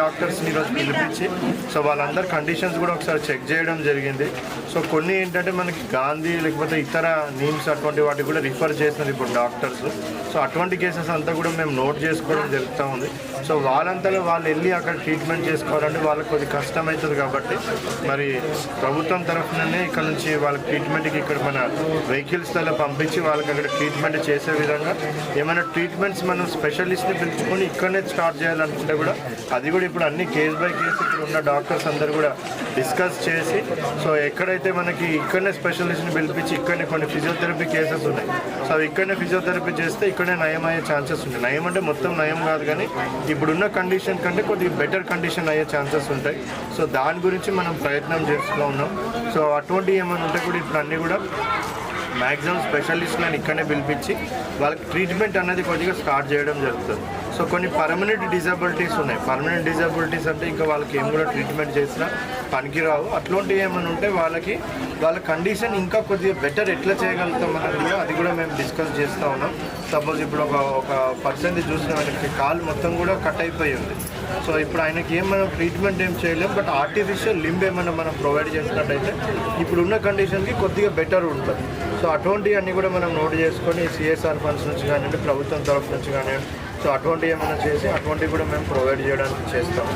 డాక్టర్స్ని ఈరోజు పిలిపించి సో వాళ్ళందరి కండిషన్స్ కూడా ఒకసారి చెక్ చేయడం జరిగింది. సో కొన్ని ఏంటంటే మనకి గాంధీ లేకపోతే ఇతర నీమ్స్ అటువంటి వాటికి కూడా రిఫర్ చేస్తున్నారు ఇప్పుడు డాక్టర్స్. సో అటువంటి కేసెస్ అంతా కూడా మేము నోట్ చేసుకోవడం జరుగుతూ ఉంది. సో వాళ్ళంతలో వాళ్ళు వెళ్ళి అక్కడ ట్రీట్మెంట్ చేసుకోవాలంటే వాళ్ళకి కొద్ది కష్టం అవుతుంది కాబట్టి మరి ప్రభుత్వం తరఫుననే ఇక్కడ నుంచి వాళ్ళ ట్రీట్మెంట్కి ఇక్కడ మన వెహికల్స్లలో పంపించి వాళ్ళకి అక్కడ ట్రీట్మెంట్ చేసే విధంగా ఏమైనా ట్రీట్మెంట్స్ మనం స్పెషలిస్ట్ని పిలుచుకొని ఇక్కడనే స్టార్ట్ చేయాలనుకుంటే కూడా అది కూడా ఇప్పుడు అన్ని కేస్ బై కేసు ఇక్కడ ఉన్న డాక్టర్స్ అందరు కూడా డిస్కస్ చేసి సో ఎక్కడైతే మనకి ఇక్కడనే స్పెషలిస్ట్ని పిలిపించి ఇక్కడనే కొన్ని ఫిజియోథెరపీ కేసెస్ ఉన్నాయి. సో అవి ఇక్కడనే ఫిజియోథెరపీ చేస్తే ఇక్కడనే నయం అయ్యే ఛాన్సెస్ ఉంటాయి. నయం అంటే మొత్తం నయం కాదు కానీ ఇప్పుడున్న కండిషన్ కంటే కొద్దిగా బెటర్ కండిషన్ అయ్యే ఛాన్సెస్ ఉంటాయి. సో దాని గురించి మనం ప్రయత్నం చేస్తూ ఉన్నాం. సో అటువంటి ఏమైనా ఉంటే కూడా ఇప్పుడు అన్నీ కూడా మ్యాక్సిమం స్పెషలిస్ట్లను ఇక్కడనే పిలిపించి వాళ్ళకి ట్రీట్మెంట్ అనేది కొద్దిగా స్టార్ట్ చేయడం జరుగుతుంది. సో కొన్ని పర్మనెంట్ డిజబిలిటీస్ ఉన్నాయి. పర్మనెంట్ డిజబిలిటీస్ అంటే ఇంకా వాళ్ళకి ఏం కూడా ట్రీట్మెంట్ చేసినా పనికిరావు. అట్లాంటివి ఏమైనా ఉంటే వాళ్ళకి వాళ్ళ కండిషన్ ఇంకా కొద్దిగా బెటర్ ఎట్లా చేయగలుగుతాం అనేది అది కూడా మేము డిస్కస్ చేస్తూ ఉన్నాం. సపోజ్ ఇప్పుడు ఒక ఒక పర్సన్ది చూసిన ఆయనకి కాలు మొత్తం కూడా కట్ అయిపోయి ఉంది. సో ఇప్పుడు ఆయనకి ఏం మనం ట్రీట్మెంట్ ఏం చేయలేం. బట్ ఆర్టిఫిషియల్ లింబ్ ఏమైనా మనం ప్రొవైడ్ చేసినట్టయితే ఇప్పుడున్న కండిషన్కి కొద్దిగా బెటర్ ఉంటుంది. సో అటువంటివన్నీ కూడా మనం నోట్ చేసుకొని సిఎస్ఆర్ ఫండ్స్ నుంచి కానివ్వండి ప్రభుత్వం తరఫు నుంచి కానివ్వండి సో అటువంటివి ఏమైనా చేసి అటువంటివి కూడా మేము ప్రొవైడ్ చేయడానికి చేస్తాం